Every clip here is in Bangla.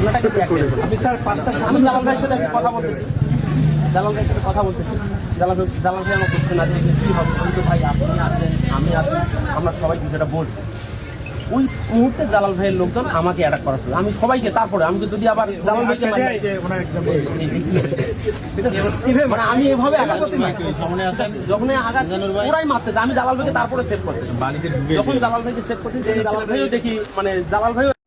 আমি স্যার পাঁচটা আমি জালাল ভাইয়ের সাথে কথা বলতেছি জালাল ভাইয়ের সাথে কথা বলতেছি জালাল ভাই জালাল ভাই আমার করছে না যে কী হবে আমি তো ভাই আপনি আছেন আমি আছি আমরা সবাই বিষয়টা ওই মুহূর্তে জালাল ভাইয়ের লোকজন আমাকে অ্যাটাক করা শুরু আমি সবাইকে তারপরে আমি তো যদি আবার জালাল ভাইকে? মানে আমি এভাবে যখন আঘাত ওরাই মারতেছে আমি জালাল ভাইকে তারপরে সেভ করতেছি যখন জালাল ভাইকে সেভ করতেছি জালাল ভাইও দেখি মানে জালাল ভাইও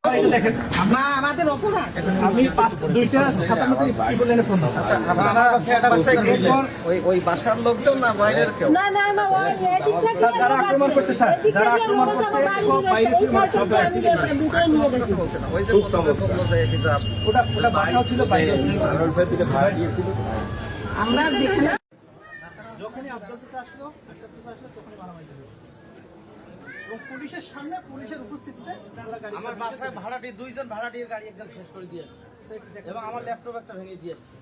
আমি পাঁচ দুইটা সাতান্ন কি বলে ফোন ওই ওই বাসার লোকজন না বাইরের কেউ? না না না ওই এদিক থেকে যারা আক্রমণ করছে, স্যার, যারা আক্রমণ করছে, বাইরে বাইরে থেকে সব ভিতরে নিয়ে গেছে। ওই যে বলল যে হিজাব। ওটা ওটা বাসাও ছিল বাইরে। আমরা যেখানে যখনই আফজাল আসলো আশরাফ আসলো তখনই মারামারি। পুলিশের সামনে পুলিশের উপস্থিতিতে আমার বাসায় ভাড়াটি দুইজন ভাড়াটির গাড়ি একদম শেষ করে দিয়ে আসছে। এবং আমার ল্যাপটপ একটা ভেঙে দিয়ে আসছে।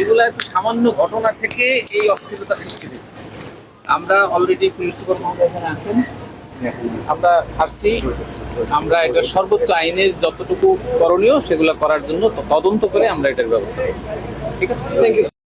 এগুলো একটু সামান্য ঘটনা থেকে এই অস্থিরতা সৃষ্টি হয়েছে। আমরা অলরেডি পুলিশ সুপার মহোদয় আছেন। আমরা আসছি। আমরা এটা সর্বোচ্চ আইনের যতটুকু করণীয় সেগুলো করার জন্য তদন্ত করে আমরা এটার ব্যবস্থা করব। ঠিক আছে? Thank you